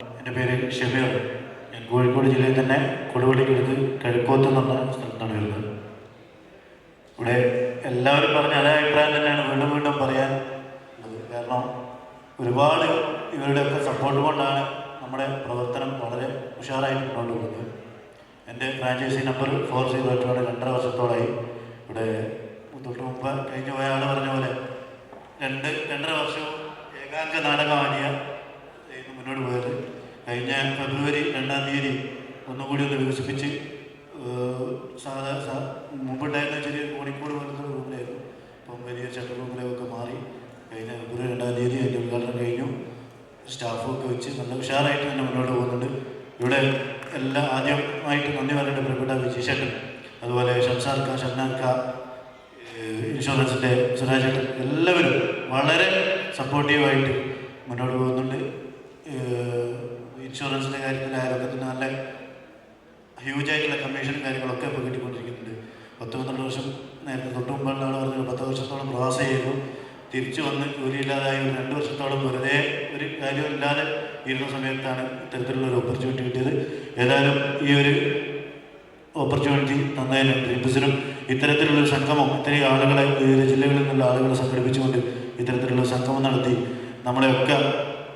എന്റെ പേര് ഷമീർ. ഞാൻ കോഴിക്കോട് ജില്ലയിൽ തന്നെ കൊടുവള്ളിക്കടുത്ത് കിഴക്കോത്ത് എന്ന സ്ഥലത്താണ് വരുന്നത്. ഇവിടെ എല്ലാവരും പറഞ്ഞ അതേ അഭിപ്രായം തന്നെയാണ് വീണ്ടും വീണ്ടും പറയാൻ കാരണം ഒരുപാട് ഇവരുടെയൊക്കെ സപ്പോർട്ട് കൊണ്ടാണ് നമ്മുടെ പ്രവർത്തനം വളരെ ഉഷാറായി മുന്നോട്ട് പോകുന്നത്. എന്റെ ഫ്രാഞ്ചൈസി നമ്പർ ഫോർ സീറോ എട്ടാണ് രണ്ടര വർഷത്തോളായി ഇവിടെ തൊട്ട് മുമ്പ് കഴിഞ്ഞ് പോയ ആൾ പറഞ്ഞ പോലെ രണ്ട് രണ്ടര വർഷവും ഏകാംഗ പോയത് കഴിഞ്ഞ ഫെബ്രുവരി രണ്ടാം തീയതി ഒന്നുകൂടി ഒന്ന് വികസിപ്പിച്ച് സാധാരണ മുമ്പുണ്ടായിരുന്ന ചെറിയ കോണിക്കോട് പോലത്തെ റൂമിലായിരുന്നു. അപ്പം വലിയ ഷട്ടർ റൂമിലേക്കൊക്കെ മാറി കഴിഞ്ഞ ഫെബ്രുവരി രണ്ടാം തീയതി അതിന്റെ ഉദ്ഘാടനം കഴിഞ്ഞു. സ്റ്റാഫൊക്കെ വെച്ച് നല്ല ഉഷാറായിട്ട് തന്നെ മുന്നോട്ട് പോകുന്നുണ്ട്. ഇവിടെ എല്ലാ ആദ്യമായിട്ട് നന്ദി പറയേണ്ട പ്രിയപ്പെട്ട വിജയശേഖരൻ അതുപോലെ ഷംസാർക്ക ഷംനാർക്ക ഇൻഷുറൻസിന്റെ സുരാജേട്ടൻ എല്ലാവരും വളരെ സപ്പോർട്ടീവായിട്ട് മുന്നോട്ട് പോകുന്നുണ്ട്. ഇൻഷുറൻസിന്റെ കാര്യത്തിലായാലും ഒക്കെ തന്നെ നല്ല ഹ്യൂജായിട്ടുള്ള കമ്മീഷൻ കാര്യങ്ങളൊക്കെ ഇപ്പോൾ കിട്ടിക്കൊണ്ടിരിക്കുന്നുണ്ട്. പത്ത് പന്ത്രണ്ട് വർഷം നേരത്തെ തൊട്ട് മുമ്പുള്ള ആൾ പറഞ്ഞത് പത്ത് വർഷത്തോളം പ്രവാസം ചെയ്തു. തിരിച്ചു വന്ന് ജോലിയില്ലാതായി ഒരു രണ്ട് വർഷത്തോളം വെറുതെ ഒരു കാര്യമില്ലാതെ ഇരുന്ന സമയത്താണ് ഇത്തരത്തിലുള്ള ഒരു ഓപ്പർച്യൂണിറ്റി കിട്ടിയത്. ഏതായാലും ഈ ഒരു ഓപ്പർച്യൂണിറ്റി തന്നതിനും ഡ്രീംസിനും ഇത്തരത്തിലുള്ളൊരു സംഗമം ഇത്രയും ആളുകളെ വിവിധ ജില്ലകളിൽ നിന്നുള്ള ആളുകളെ സംഘടിപ്പിച്ചുകൊണ്ട് ഇത്തരത്തിലുള്ള സംഗമം നടത്തി നമ്മളെയൊക്കെ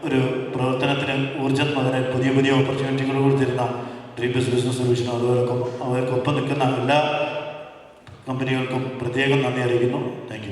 ഒരു പ്രവർത്തനത്തിന് ഊർജം പകരാൻ പുതിയ പുതിയ ഓപ്പർച്യൂണിറ്റികൾ കൂടി തരുന്ന ഡ്രീം ബിസിനസ് സൊല്യൂഷൻ അതുപോലെ അവർക്കൊപ്പം നിൽക്കുന്ന എല്ലാ കമ്പനികൾക്കും പ്രത്യേകം നന്ദി അറിയിക്കുന്നു. താങ്ക്